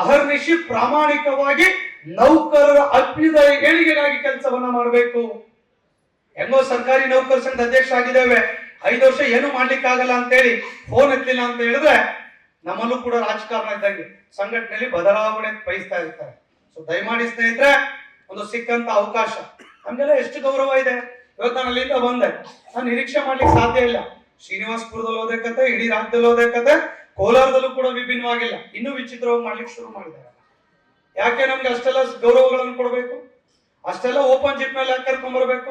Speaker 1: ಅಹರ್ನಿಶಿ ಪ್ರಾಮಾಣಿಕವಾಗಿ ನೌಕರರ ಅಭ್ಯುದಯ ಏಳಿಗೆಗಾಗಿ ಕೆಲಸವನ್ನ ಮಾಡಬೇಕು. ಹೆಂಗೋ ಸರ್ಕಾರಿ ನೌಕರ ಸಂಘದ ಅಧ್ಯಕ್ಷ ಆಗಿದ್ದೇವೆ ಐದು ವರ್ಷ ಏನು ಮಾಡ್ಲಿಕ್ಕಾಗಲ್ಲ ಅಂತೇಳಿ ಫೋನ್ ಎತ್ತಲಿಲ್ಲ ಅಂತ ಹೇಳಿದ್ರೆ ನಮ್ಮಲ್ಲೂ ಕೂಡ ರಾಜಕಾರಣ ಇದ್ದಂಗೆ ಸಂಘಟನೆಯಲ್ಲಿ ಬದಲಾವಣೆ ಬಯಸ್ತಾ ಇರ್ತಾರೆ. ಸೊ ದಯಮಾಡಿ ಸ್ನೇಹಿತರೆ, ಒಂದು ಸಿಕ್ಕಂತ ಅವಕಾಶ. ನಮ್ಗೆಲ್ಲ ಎಷ್ಟು ಗೌರವ ಇದೆ. ಇವತ್ತು ನಾನು ಅಲ್ಲಿಂದ ಬಂದೆ. ನಾನು ನಿರೀಕ್ಷೆ ಮಾಡ್ಲಿಕ್ಕೆ ಸಾಧ್ಯ ಇಲ್ಲ. ಶ್ರೀನಿವಾಸಪುರದಲ್ಲಿ ಓದೇ ಕತೆ, ಇಡೀ ರಾಜ್ಯದಲ್ಲಿ ಓದೇ ಕತೆ, ಕೋಲಾರದಲ್ಲೂ ಕೂಡ ವಿಭಿನ್ನವಾಗಿಲ್ಲ. ಇನ್ನೂ ವಿಚಿತ್ರವಾಗಿ ಮಾಡ್ಲಿಕ್ಕೆ ಶುರು ಮಾಡಿದ್ದಾರೆ. ಯಾಕೆ ನಮ್ಗೆ ಅಷ್ಟೆಲ್ಲ ಗೌರವಗಳನ್ನು ಕೊಡಬೇಕು? ಅಷ್ಟೆಲ್ಲ ಓಪನ್ ಜಿಪ್ ಮೇಲೆ ಯಾಕೆ ಕರ್ಕೊಂಡ್ಬರ್ಬೇಕು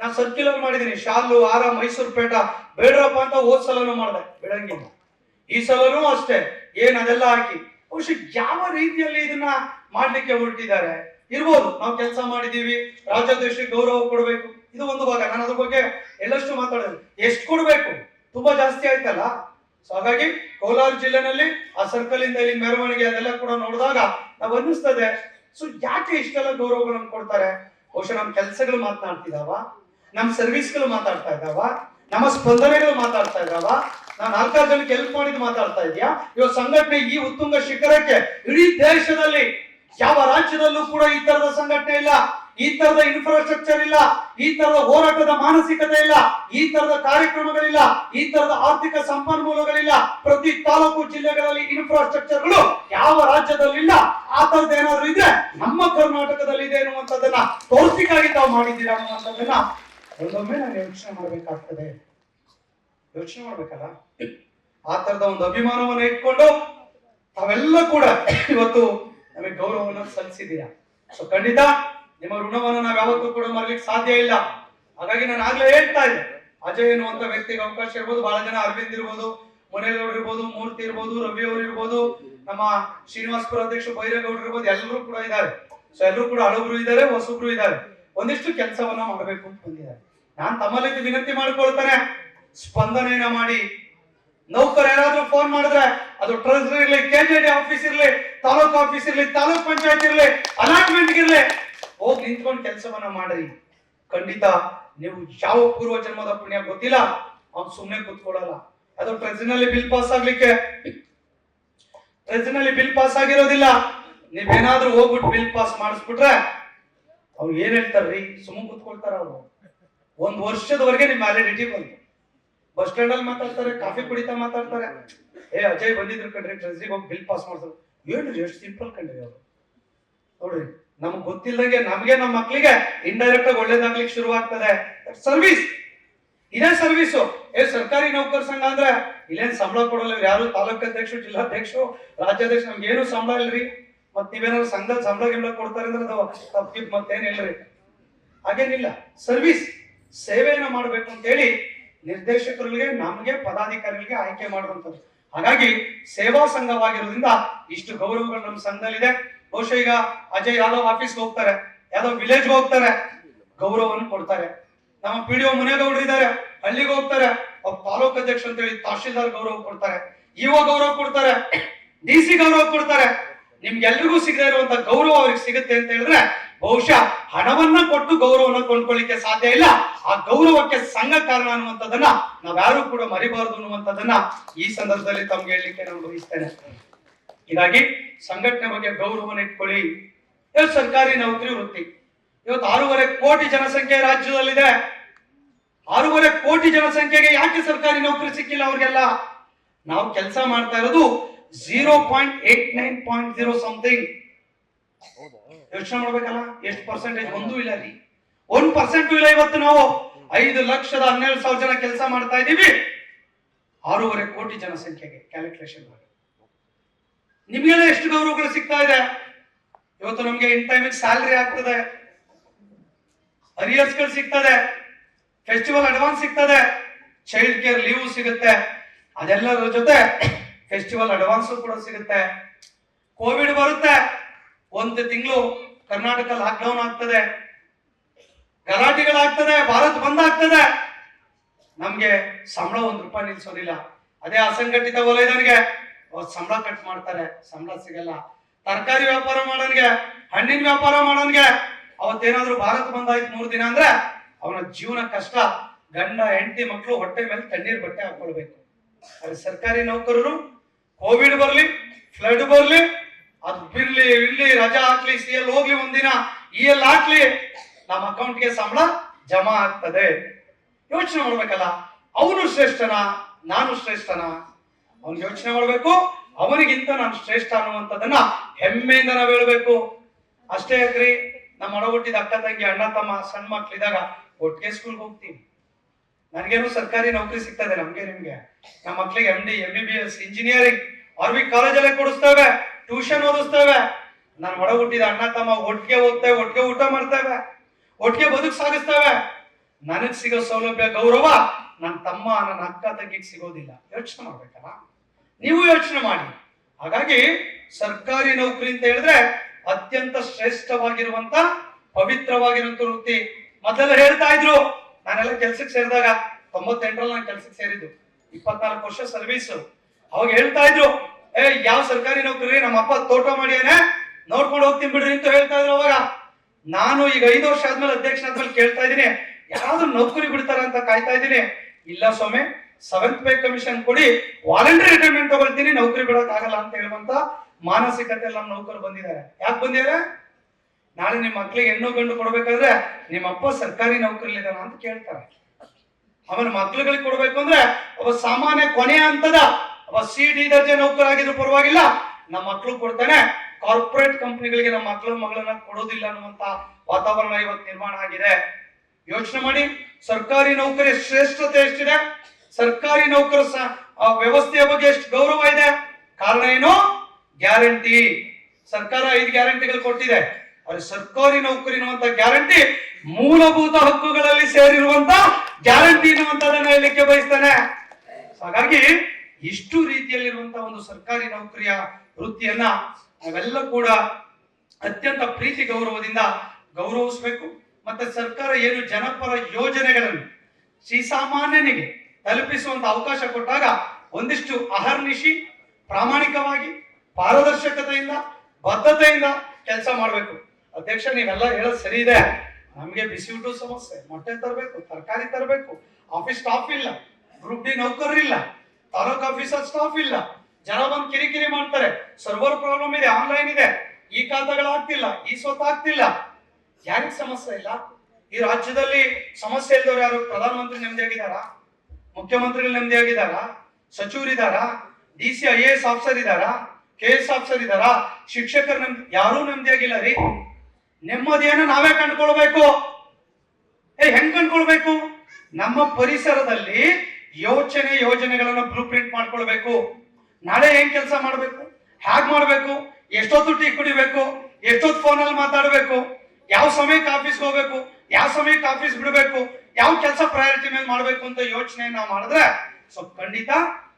Speaker 1: ನಾನು ಸರ್ಕ್ಯುಲರ್ ಮಾಡಿದೀನಿ, ಶಾಲು ಆರ ಮೈಸೂರು ಪೇಟ, ಬೇಡ್ರಪ್ಪ ಅಂತ ಹೋದ್ ಸಲನು ಮಾಡಿದೆ ಈ ಸಲನೂ ಅಷ್ಟೇ, ಏನ್ ಅದೆಲ್ಲ ಹಾಕಿ. ಬಹುಶಃ ಯಾವ ರೀತಿಯಲ್ಲಿ ಇದನ್ನ ಮಾಡ್ಲಿಕ್ಕೆ ಹೊರಟಿದ್ದಾರೆ? ಇರ್ಬೋದು, ನಾವು ಕೆಲಸ ಮಾಡಿದೀವಿ ರಾಜ್ಯಾಧ್ಯಕ್ಷರಿಗೆ ಗೌರವ ಕೊಡಬೇಕು. ಇದು ಒಂದು ಭಾಗ. ನಾನು ಅದ್ರ ಬಗ್ಗೆ ಎಲ್ಲಷ್ಟು ಮಾತಾಡಿದೆ ಎಷ್ಟು ಕೊಡಬೇಕು? ತುಂಬಾ ಜಾಸ್ತಿ ಆಯ್ತಲ್ಲ? ಸೊ ಹಾಗಾಗಿ ಕೋಲಾರ ಜಿಲ್ಲೆನಲ್ಲಿ ಆ ಸರ್ಕಲ್ ಇಂದ ಇಲ್ಲಿ ಮೆರವಣಿಗೆ ಅದೆಲ್ಲ ಕೂಡ ನೋಡಿದಾಗ ನಾವ್ ಅನ್ನಿಸ್ತದೆ ಸೊ ಯಾಕೆ ಇಷ್ಟೆಲ್ಲ ಗೌರವಗಳನ್ನ ಕೊಡ್ತಾರೆ? ಬಹುಶಃ ನಮ್ಮ ಕೆಲಸಗಳು ಮಾತನಾಡ್ತಿದಾವ ನಮ್ಮ ಸರ್ವಿಸ್ಗಳು ಮಾತಾಡ್ತಾ ಇದ್ದಾವ ನಮ್ಮ ಸ್ಪಂದನೆಗಳು ಮಾತಾಡ್ತಾ ಇದ್ದಾವ ನಾನು ನಾಲ್ಕಾರು ಜನಕ್ಕೆ ಹೆಲ್ಪ್ ಮಾಡಿದ್ ಮಾತಾಡ್ತಾ ಇದೆಯಾ? ಇವಾಗ ಸಂಘಟನೆ ಈ ಉತ್ತುಂಗ ಶಿಖರಕ್ಕೆ ಇಡೀ ದೇಶದಲ್ಲಿ ಯಾವ ರಾಜ್ಯದಲ್ಲೂ ಕೂಡ ಈ ತರದ ಸಂಘಟನೆ ಇಲ್ಲ. ಈ ತರದ ಇನ್ಫ್ರಾಸ್ಟ್ರಕ್ಚರ್ ಇಲ್ಲ, ಈ ತರದ ಹೋರಾಟದ ಮಾನಸಿಕತೆ ಇಲ್ಲ, ಈ ತರದ ಕಾರ್ಯಕ್ರಮಗಳಿಲ್ಲ, ಈ ತರದ ಆರ್ಥಿಕ ಸಂಪನ್ಮೂಲಗಳಿಲ್ಲ. ಪ್ರತಿ ತಾಲೂಕು ಜಿಲ್ಲೆಗಳಲ್ಲಿ ಇನ್ಫ್ರಾಸ್ಟ್ರಕ್ಚರ್ಗಳು ಯಾವ ರಾಜ್ಯದಲ್ಲಿಲ್ಲ, ಆ ತರದ ಏನಾದ್ರು ಇದ್ರೆ ನಮ್ಮ ಕರ್ನಾಟಕದಲ್ಲಿ ಇದೆ ಅನ್ನುವಂಥದ್ದನ್ನ ತೋರ್ಸಿಕಾಗಿ ತಾವು ಮಾಡಿದ್ದೀರಾ ಅನ್ನುವಂಥದ್ದನ್ನ ಒಂದೊಮ್ಮೆ ನಾನು ಯೋಚನೆ ಮಾಡ್ಬೇಕಾಗ್ತದೆ. ಯೋಚನೆ ಮಾಡ್ಬೇಕಲ್ಲ? ಆ ತರದ ಒಂದು ಅಭಿಮಾನವನ್ನ ಇಟ್ಕೊಂಡು ತಾವೆಲ್ಲ ಕೂಡ ಇವತ್ತು ನಮಗೆ ಗೌರವವನ್ನು ಸಲ್ಲಿಸಿದ್ದೀರಾ. ಸೊ ಖಂಡಿತ ನಿಮ್ಮ ಋಣವನ್ನು ನಾವು ಯಾವತ್ತೂ ಕೂಡ ಮರಲಿಕ್ಕೆ ಸಾಧ್ಯ ಇಲ್ಲ. ಹಾಗಾಗಿ ನಾನು ಆಗ್ಲೇ ಹೇಳ್ತಾ ಇದ್ದೆ. ಅಜಯ್ ಎನ್ನುವಂತ ವ್ಯಕ್ತಿಗೆ ಅವಕಾಶ ಇರ್ಬೋದು, ಬಹಳ ಜನ ಅರವಿಂದ್ ಇರ್ಬೋದು, ಮುನೇಗೌಡರು ಇರ್ಬೋದು, ಮೂರ್ತಿ ಇರ್ಬೋದು, ರವಿ ಅವರು ಇರ್ಬೋದು, ನಮ್ಮ ಶ್ರೀನಿವಾಸಪುರ ಅಧ್ಯಕ್ಷ ಬೈರೇಗೌಡರು ಇರ್ಬೋದು, ಎಲ್ಲರೂ ಕೂಡ ಇದ್ದಾರೆ. ಸೊ ಎಲ್ಲರೂ ಕೂಡ ಹಳಬ್ರು ಇದ್ದಾರೆ, ಹೊಸಬ್ರು ಇದ್ದಾರೆ. ಒಂದಿಷ್ಟು ಕೆಲಸವನ್ನ ಮಾಡಬೇಕು ಅಂತ ಬಂದಿದ್ದಾರೆ. ನಾನ್ ತಮ್ಮಲ್ಲಿ ವಿನಂತಿ ಮಾಡ್ಕೊಳ್ತಾನೆ. ಸ್ಪಂದನೆಯನ್ನ ಮಾಡಿ. ನೌಕರ ಯಾರಾದ್ರೂ ಫೋನ್ ಮಾಡಿದ್ರೆ, ಅದು ಟ್ರೆಸರಿ ಇರ್ಲಿ ಕೆಎಡಿ ಆಫೀಸ್ ಇರ್ಲಿ, ತಾಲೂಕ್ ಆಫೀಸ್ ಇರ್ಲಿ, ತಾಲೂಕ್ ಪಂಚಾಯತ್ ಇರ್ಲಿ ಅಲಾಟ್ಮೆಂಟ್ ಇರ್ಲಿ ಹೋಗಿ ನಿಂತ್ಕೊಂಡು ಕೆಲಸವನ್ನ ಮಾಡ್ರಿ. ಖಂಡಿತ ನೀವು ಯಾವ ಪೂರ್ವ ಜನ್ಮದ ಪುಣ್ಯ ಗೊತ್ತಿಲ್ಲ, ಅವ್ನು ಸುಮ್ಮನೆ ಕೂತ್ಕೊಳ್ಳಲ್ಲ. ಅದು ಪ್ರೆಸಿನಲ್ಲಿ ಬಿಲ್ ಪಾಸ್ ಆಗ್ಲಿಕ್ಕೆ. ಪ್ರೆಸಿನಲ್ಲಿ ಬಿಲ್ ಪಾಸ್ ಆಗಿರೋದಿಲ್ಲ. ನೀವೇನಾದ್ರೂ ಹೋಗ್ಬಿಟ್ಟು ಬಿಲ್ ಪಾಸ್ ಮಾಡಿಸ್ಬಿಟ್ರೆ ಅವ್ರು ಏನ್ ಹೇಳ್ತಾರ್ರಿ? ಸುಮ್ಮನೆ ಕೂತ್ಕೊಳ್ತಾರ ಅವ್ರು. ಒಂದ್ ವರ್ಷದವರೆಗೆ ನಿಮ್ ವ್ಯಾಲಿಡಿಟಿ ಬಂತು. ಬಸ್ ಸ್ಟ್ಯಾಂಡ್ ಅಲ್ಲಿ ಮಾತಾಡ್ತಾರೆ, ಕಾಫಿ ಕುಡಿತಾ ಮಾತಾಡ್ತಾರೆ. ಏ, ಅಜಯ್ ಬಂದಿದ್ರು ಕಣ್ರಿ ಟ್ರೆಸ್ರಿಗೆ ಹೋಗಿ ಬಿಲ್ ಪಾಸ್ ಮಾಡ್ತಾರೆ ಏನ್ರಿ, ಎಷ್ಟು ಸಿಂಪಲ್ ಕಂಡ್ರಿ ಅವರು. ನೋಡ್ರಿ ನಮ್ಗೆ ಗೊತ್ತಿಲ್ಲದಂಗೆ ನಮಗೆ ನಮ್ಮ ಮಕ್ಕಳಿಗೆ ಇಂಡೈರೆಕ್ಟ್ ಆಗಿ ಒಳ್ಳೇದಾಗ್ಲಿಕ್ಕೆ ಶುರು ಆಗ್ತದೆ ಸರ್ವಿಸ್ ಇದೇ ಸರ್ವಿಸು ಏ, ಸರ್ಕಾರಿ ನೌಕರ ಸಂಘ ಅಂದ್ರೆ ಇಲ್ಲೇನು ಸಂಬಳ ಕೊಡಲ್ಲ ಯಾರು ತಾಲೂಕ್ ಅಧ್ಯಕ್ಷರು, ಜಿಲ್ಲಾಧ್ಯಕ್ಷರು ರಾಜ್ಯಾಧ್ಯಕ್ಷ ನಮ್ಗೆ ಏನು ಸಂಬಳ ಇಲ್ರಿ. ಮತ್ ನೀವೇನಾದ್ರು ಸಂಘದ ಸಂಬಳ ಗಿಂಬಳ ಕೊಡ್ತಾರೆ ಅಂದ್ರೆ ಅದು ತಪ್ಪಿದ್ ಮತ್ತೇನಿಲ್ರಿ ಹಾಗೇನಿಲ್ಲ. ಸರ್ವಿಸ್ ಸೇವೆಯನ್ನು ಮಾಡಬೇಕು ಅಂತ ಹೇಳಿ ನಿರ್ದೇಶಕರಿಗೆ ನಮಗೆ ಪದಾಧಿಕಾರಿಗಳಿಗೆ ಆಯ್ಕೆ ಮಾಡುವಂಥದ್ದು. ಹಾಗಾಗಿ ಸೇವಾ ಸಂಘವಾಗಿರೋದ್ರಿಂದ ಇಷ್ಟು ಗೌರವಗಳು ನಮ್ಮ ಸಂಘದಲ್ಲಿದೆ. ಬಹುಶಃ ಈಗ ಅಜಯ್ ಯಾದವ್ ಆಫೀಸ್ ಹೋಗ್ತಾರೆ, ಯಾದವ್ ವಿಲೇಜ್ ಹೋಗ್ತಾರೆ, ಗೌರವವನ್ನು ಕೊಡ್ತಾರೆ. ನಮ್ಮ ಪಿ ಡಿ ಒ ಮುನೇಗೌಡರು ಹಳ್ಳಿಗೆ ಹೋಗ್ತಾರೆ, ಅವ್ರ ತಾಲೂಕ್ ಅಧ್ಯಕ್ಷ ಅಂತ ಹೇಳಿ ತಹಶೀಲ್ದಾರ್ ಗೌರವ ಕೊಡ್ತಾರೆ ಇವ ಗೌರವ ಕೊಡ್ತಾರೆ ಡಿ ಸಿ ಗೌರವ ಕೊಡ್ತಾರೆ. ನಿಮ್ಗೆಲ್ರಿಗೂ ಸಿಗದೆ ಇರುವಂತ ಗೌರವ ಅವ್ರಿಗೆ ಸಿಗುತ್ತೆ ಅಂತ ಹೇಳಿದ್ರೆ, ಬಹುಶಃ ಹಣವನ್ನ ಕೊಟ್ಟು ಗೌರವನ ಕೊಂಡ್ಕೊಳ್ಳಿಕ್ಕೆ ಸಾಧ್ಯ ಇಲ್ಲ. ಆ ಗೌರವಕ್ಕೆ ಸಂಘ ಕಾರಣ ಅನ್ನುವಂಥದ್ದನ್ನ ನಾವ್ಯಾರು ಕೂಡ ಮರಿಬಾರದು ಅನ್ನುವಂಥದ್ದನ್ನ ಈ ಸಂದರ್ಭದಲ್ಲಿ ತಮ್ಗೆ ಹೇಳಲಿಕ್ಕೆ ನಾನು ಬಯಸ್ತೇನೆ. ಹೀಗಾಗಿ ಸಂಘಟನೆ ಬಗ್ಗೆ ಗೌರವನ ಇಟ್ಕೊಳ್ಳಿ. ಇವತ್ತು ಸರ್ಕಾರಿ ನೌಕರಿ ವೃತ್ತಿ. ಇವತ್ತು ಆರೂವರೆ ಕೋಟಿ ಜನಸಂಖ್ಯೆ ರಾಜ್ಯದಲ್ಲಿದೆ. ಆರೂವರೆ ಕೋಟಿ ಜನಸಂಖ್ಯೆಗೆ ಯಾಕೆ ಸರ್ಕಾರಿ ನೌಕರಿ ಸಿಕ್ಕಿಲ್ಲ ಅವ್ರಿಗೆಲ್ಲ? ನಾವು ಕೆಲಸ ಮಾಡ್ತಾ ಇರೋದು zero point eight nine point zero something ಯೋಚನೆ ಮಾಡ್ಬೇಕಲ್ಲ? ಎಷ್ಟು ಪರ್ಸೆಂಟೇಜ್ ಒಂದು ಇಲ್ಲ ರೀ ಒನ್ ಪರ್ಸೆಂಟ್ ಇಲ್ಲ ಇವತ್ತು ನಾವು. ಐದು ಲಕ್ಷದ ಹನ್ನೆರಡು ಸಾವಿರ ಜನ ಕೆಲಸ ಮಾಡ್ತಾ ಇದ್ದೀವಿ. ಆರೂವರೆ ಕೋಟಿ ಜನಸಂಖ್ಯೆಗೆ ಕ್ಯಾಲ್ಕುಲೇಷನ್ ಮಾಡಿ. ನಿಮ್ಗೆಲ್ಲ ಎಷ್ಟು ಗೌರವಗಳು ಸಿಗ್ತಾ ಇದೆ? ಇವತ್ತು ನಮ್ಗೆ ಇನ್ ಟೈಮಿಗೆ ಸ್ಯಾಲ್ರಿ ಆಗ್ತದೆ. ಅರಿಯರ್ಸ್ಗಳು ಸಿಗ್ತದೆ. ಫೆಸ್ಟಿವಲ್ ಅಡ್ವಾನ್ಸ್ ಸಿಗ್ತದೆ. ಚೈಲ್ಡ್ ಕೇರ್ ಲೀವ್ ಸಿಗುತ್ತೆ. ಅದೆಲ್ಲರ ಜೊತೆ ಫೆಸ್ಟಿವಲ್ ಅಡ್ವಾನ್ಸ್ ಕೂಡ ಸಿಗುತ್ತೆ. ಕೋವಿಡ್ ಬರುತ್ತೆ. ಒಂದು ತಿಂಗಳು ಕರ್ನಾಟಕ ಲಾಕ್ಡೌನ್ ಆಗ್ತದೆ. ಗಲಾಟೆಗಳಾಗ್ತದೆ. ಭಾರತ್ ಬಂದ್ ಆಗ್ತದೆ. ನಮ್ಗೆ ಸಂಬಳ ಒಂದ್ ರೂಪಾಯಿ ನಿಲ್ಸೋದಿಲ್ಲ. ಅದೇ ಅಸಂಘಟಿತ ವಲಯದವರಿಗೆ ಅವತ್ತು ಸಂಬಳ ಕಟ್ ಮಾಡ್ತಾರೆ, ಸಂಬಳ ಸಿಗಲ್ಲ. ತರಕಾರಿ ವ್ಯಾಪಾರ ಮಾಡೋನ್ಗೆ, ಹಣ್ಣಿನ ವ್ಯಾಪಾರ ಮಾಡೋನ್ಗೆ ಅವತ್ತೇನಾದ್ರೂ ಭಾರತ್ ಬಂದಾಯ್ತು ಮೂರು ದಿನ ಅಂದ್ರೆ ಅವನ ಜೀವನ ಕಷ್ಟ. ಗಂಡ, ಹೆಂಡತಿ ಮಕ್ಕಳು ಹೊಟ್ಟೆ ಮೇಲೆ ತಣ್ಣೀರ್ ಬಟ್ಟೆ ಹಾಕೊಳ್ಬೇಕು. ಆದ್ರೆ ಸರ್ಕಾರಿ ನೌಕರರು, ಕೋವಿಡ್ ಬರ್ಲಿ, ಫ್ಲಡ್ ಬರ್ಲಿ, ಅದು ಬಿರ್ಲಿ, ಇರ್ಲಿ, ರಜಾ ಹಾಕ್ಲಿ, ಸಿ ಎಲ್ ಹೋಗ್ಲಿ ಒಂದಿನ ಇ ಎಲ್ ಹಾಕ್ಲಿ, ನಮ್ಮ ಅಕೌಂಟ್ಗೆ ಸಂಬಳ ಜಮಾ ಆಗ್ತದೆ. ಯೋಚನೆ ಮಾಡ್ಬೇಕಲ್ಲ, ಅವನು ಶ್ರೇಷ್ಠನ, ನಾನು ಶ್ರೇಷ್ಠನ? ಅವ್ನು ಯೋಚನೆ ಮಾಡಬೇಕು, ಅವನಿಗಿಂತ ನಾನು ಶ್ರೇಷ್ಠ ಅನ್ನುವಂಥದ್ದನ್ನ ಹೆಮ್ಮೆಯಿಂದ ನಾವು ಹೇಳ್ಬೇಕು. ಅಷ್ಟೇ ಯಾಕ್ರಿ ನಮ್ಮ ಹುಟ್ಟಿದ ಅಕ್ಕ ತಂಗಿ, ಅಣ್ಣ ತಮ್ಮ, ಸಣ್ಣ ಮಕ್ಳಿದಾಗ ಒಟ್ಟಿಗೆ ಸ್ಕೂಲ್ಗೆ ಹೋಗ್ತೀನಿ. ನನಗೇನು ಸರ್ಕಾರಿ ನೌಕರಿ ಸಿಗ್ತದೆ ನಮ್ಗೆ, ನಿಮ್ಗೆ. ನಮ್ಮ ಮಕ್ಳಿಗೆ M D M B B S engineering R V ಕಾಲೇಜಲ್ಲೇ ಕೊಡಿಸ್ತೇವೆ ಟ್ಯೂಷನ್ ಓದಿಸ್ತೇವೆ. ನನ್ನ ಒಡ ಹುಟ್ಟಿದ ಅಣ್ಣ ತಮ್ಮ ಒಟ್ಟಿಗೆ ಓದ್ತೇವೆ, ಒಟ್ಟಿಗೆ ಊಟ ಮಾಡ್ತೇವೆ, ಒಟ್ಟಿಗೆ ಬದುಕು ಸಾಗಿಸ್ತೇವೆ. ನನಗ್ ಸಿಗೋ ಸೌಲಭ್ಯ, ಗೌರವ ನನ್ನ ತಮ್ಮ, ನನ್ನ ಅಕ್ಕ ತಂಗಿಗೆ ಸಿಗೋದಿಲ್ಲ. ಯೋಚನೆ ಮಾಡ್ಬೇಕಲ್ಲ? ನೀವು ಯೋಚನೆ ಮಾಡಿ. ಹಾಗಾಗಿ ಸರ್ಕಾರಿ ನೌಕರಿ ಅಂತ ಹೇಳಿದ್ರೆ ಅತ್ಯಂತ ಶ್ರೇಷ್ಠವಾಗಿರುವಂತ ಪವಿತ್ರವಾಗಿರುವಂತ ವೃತ್ತಿ. ಮೊದಲೆಲ್ಲ ಹೇಳ್ತಾ ಇದ್ರು, ನಾನೆಲ್ಲ ಕೆಲ್ಸಕ್ಕೆ ಸೇರಿದಾಗ ತೊಂಬತ್ತೆಂಟರಲ್ಲಿ ನಾನು ಕೆಲ್ಸಕ್ಕೆ ಸೇರಿದ್ದು. ಇಪ್ಪತ್ನಾಲ್ಕು ವರ್ಷ ಸರ್ವಿಸ್ ಅವಾಗ ಹೇಳ್ತಾ ಇದ್ರು, ಏ, ಯಾವ ಸರ್ಕಾರಿ ನೌಕರಿ ನಮ್ಮ ಅಪ್ಪ ತೋಟ ಮಾಡಿಯೇನೆ ನೋಡ್ಕೊಂಡು ಹೋಗ್ತೀನಿ ಬಿಡ್ರಿ ಅಂತ ಹೇಳ್ತಾ ಇದ್ರು ಅವಾಗ. ನಾನು ಈಗ ಐದು ವರ್ಷ ಆದ್ಮೇಲೆ ಅಧ್ಯಕ್ಷ ಆದ್ಮೇಲೆ ಕೇಳ್ತಾ ಇದ್ದೀನಿ. ಯಾರಾದ್ರೂ ನೌಕರಿ ಬಿಡ್ತಾರ ಅಂತ ಕಾಯ್ತಾ ಇದ್ದೀನಿ. ಇಲ್ಲ ಸ್ವಾಮಿ ಸೆವೆಂತ್ ಪೇ ಕಮಿಷನ್ ಕೊಡಿ ವಾಲಂಟರಿ ರಿಟೈರ್ಮೆಂಟ್ ತಗೊಳ್ತೀನಿ, ನೌಕರಿ ಆಗಲ್ಲ ಅಂತ ಹೇಳುವಂತ ಮಾನಸಿಕತೆ ನಮ್ಮ ನೌಕರು ಬಂದಿದ್ದಾರೆ. ಯಾಕೆ ಬಂದಿದ್ದಾರೆ? ನಾಳೆ ನಿಮ್ಮ ಮಕ್ಳಿಗೆ ಹೆಣ್ಣು ಗಂಡು ಕೊಡ್ಬೇಕಾದ್ರೆ ನಿಮ್ಮ ಅಪ್ಪ ಸರ್ಕಾರಿ ನೌಕರಿಲಿದ್ದಾನ ಅಂತ ಕೇಳ್ತಾರೆ. ಅವನ ಮಕ್ಳುಗಳಿಗೆ ಕೊಡ್ಬೇಕು ಅಂದ್ರೆ ಅವ ಸಾಮಾನ್ಯ ಕೊನೆಯ ಹಂತದ ಅವ ಸಿ ಡಿ ದರ್ಜೆ ನೌಕರಾಗಿದ್ರು ಪರವಾಗಿಲ್ಲ, ನಮ್ಮ ಮಕ್ಳು ಕೊಡ್ತಾನೆ. ಕಾರ್ಪೊರೇಟ್ ಕಂಪ್ನಿಗಳಿಗೆ ನಮ್ಮ ಮಕ್ಳು ಮಗಳನ್ನ ಕೊಡೋದಿಲ್ಲ ಅನ್ನುವಂತ ವಾತಾವರಣ ಇವತ್ತು ನಿರ್ಮಾಣ ಆಗಿದೆ. ಯೋಚನೆ ಮಾಡಿ, ಸರ್ಕಾರಿ ನೌಕರಿ ಶ್ರೇಷ್ಠತೆ ಎಷ್ಟಿದೆ? ಸರ್ಕಾರಿ ನೌಕರ ವ್ಯವಸ್ಥೆಯ ಬಗ್ಗೆ ಎಷ್ಟು ಗೌರವ ಇದೆ? ಕಾರಣ ಏನು? ಗ್ಯಾರಂಟಿ. ಸರ್ಕಾರ ಐದು ಗ್ಯಾರಂಟಿಗಳು ಕೊಟ್ಟಿದೆ. ಆದರೆ ಸರ್ಕಾರಿ ನೌಕರಿ ಅನ್ನುವಂತ ಗ್ಯಾರಂಟಿ ಮೂಲಭೂತ ಹಕ್ಕುಗಳಲ್ಲಿ ಸೇರಿರುವಂತ ಗ್ಯಾರಂಟಿ ಅನ್ನುವಂಥದ್ದನ್ನು ಹೇಳಲಿಕ್ಕೆ ಬಯಸ್ತಾನೆ. ಹಾಗಾಗಿ ಇಷ್ಟು ರೀತಿಯಲ್ಲಿರುವಂತ ಒಂದು ಸರ್ಕಾರಿ ನೌಕರಿಯ ವೃತ್ತಿಯನ್ನ ನಾವೆಲ್ಲ ಕೂಡ ಅತ್ಯಂತ ಪ್ರೀತಿ ಗೌರವದಿಂದ ಗೌರವಿಸಬೇಕು. ಮತ್ತೆ ಸರ್ಕಾರ ಏನು ಜನಪರ ಯೋಜನೆಗಳನ್ನು, ಶ್ರೀಸಾಮಾನ್ಯನಿಗೆ ತಲುಪಿಸುವಂತ ಅವಕಾಶ ಕೊಟ್ಟಾಗ ಒಂದಿಷ್ಟು ಅಹರ್ನಿಶಿ ಪ್ರಾಮಾಣಿಕವಾಗಿ, ಪಾರದರ್ಶಕತೆಯಿಂದ, ಬದ್ಧತೆಯಿಂದ ಕೆಲಸ ಮಾಡಬೇಕು. ಅಧ್ಯಕ್ಷ, ನೀವೆಲ್ಲ ಹೇಳೋದು ಸರಿ ಇದೆ. ನಮ್ಗೆ ಬಿಸಿ ಊಟ ಸಮಸ್ಯೆ, ಮೊಟ್ಟೆ ತರಬೇಕು, ತರಕಾರಿ ತರಬೇಕು, ಆಫೀಸ್ ಸ್ಟಾಫ್ ಇಲ್ಲ, ಗ್ರೂಪ್ ಡಿ ನೌಕರರಿಲ್ಲ ತಾಲೂಕ್ ಆಫೀಸರ್ ಸ್ಟಾಫ್ ಇಲ್ಲ. ಜನ ಬಂದು ಕಿರಿಕಿರಿ ಮಾಡ್ತಾರೆ. ಸರ್ವರ್ ಪ್ರಾಬ್ಲಮ್ ಇದೆ, ಆನ್ಲೈನ್ ಇದೆ. ಈ ಖಾತೆಗಳಾಗ್ತಿಲ್ಲ ಈ ಸ್ವತ್ತು ಆಗ್ತಿಲ್ಲ. ಯಾರಿಗೆ ಸಮಸ್ಯೆ ಇಲ್ಲ? ಈ ರಾಜ್ಯದಲ್ಲಿ ಸಮಸ್ಯೆ ಇಲ್ದವ್ರು ಯಾರು? ಪ್ರಧಾನಮಂತ್ರಿ ನೆಮ್ಮದಿಯಾಗಿದ್ದಾರಾ? ಮುಖ್ಯಮಂತ್ರಿಗಳು ನೆಮ್ಮದಿ ಆಗಿದಾರ ಸಚಿವರಿದಾರ D C I A S officer ಇದ್ದಾರಾ? ಕೆ ಎಸ್ ಆಫೀಸರ್ ಇದ್ದಾರಾ? ಶಿಕ್ಷಕರು ನೆಮ್ಮದಿ ಯಾರೂ ನೆಮ್ಮದಿಯಾಗಿಲ್ಲ ರೀ. ನೆಮ್ಮದಿಯನ್ನು ನಾವೇ ಕಂಡ್ಕೊಳ್ಬೇಕು. ಏ, ಹೆಂಗ್ ಕಂಡ್ಕೊಳ್ಬೇಕು? ನಮ್ಮ ಪರಿಸರದಲ್ಲಿ ಯೋಚನೆ ಯೋಜನೆಗಳನ್ನ ಬ್ಲೂ ಪ್ರಿಂಟ್ ಮಾಡ್ಕೊಳ್ಬೇಕು. ನಾಳೆ ಹೆಂಗ್ ಕೆಲಸ ಮಾಡ್ಬೇಕು? ಹ್ಯಾಗ್ ಮಾಡ್ಬೇಕು? ಎಷ್ಟೊತ್ತು ಟೀ ಕುಡಿಬೇಕು? ಎಷ್ಟೊತ್ತು ಅಲ್ಲಿ ಮಾತಾಡಬೇಕು? ಯಾವ ಸಮಯಕ್ಕೆ ಆಫೀಸ್ಗೆ ಹೋಗ್ಬೇಕು? ಯಾವ ಸಮಯಕ್ಕೆ ಆಫೀಸ್ ಬಿಡಬೇಕು? ಯಾವ ಕೆಲಸ ಪ್ರಯಾರಿಟಿ ಮೇಲೆ ಮಾಡಬೇಕು ಅಂತ ಯೋಚನೆ ನಾವು ಮಾಡಿದ್ರೆ ಸೊ ಖಂಡಿತ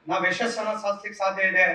Speaker 1: ನಾವು ಯಶಸ್ಸನ್ನ ಸಾಧಿಸಲಿಕ್ಕೆ ಸಾಧ್ಯ ಇದೆ.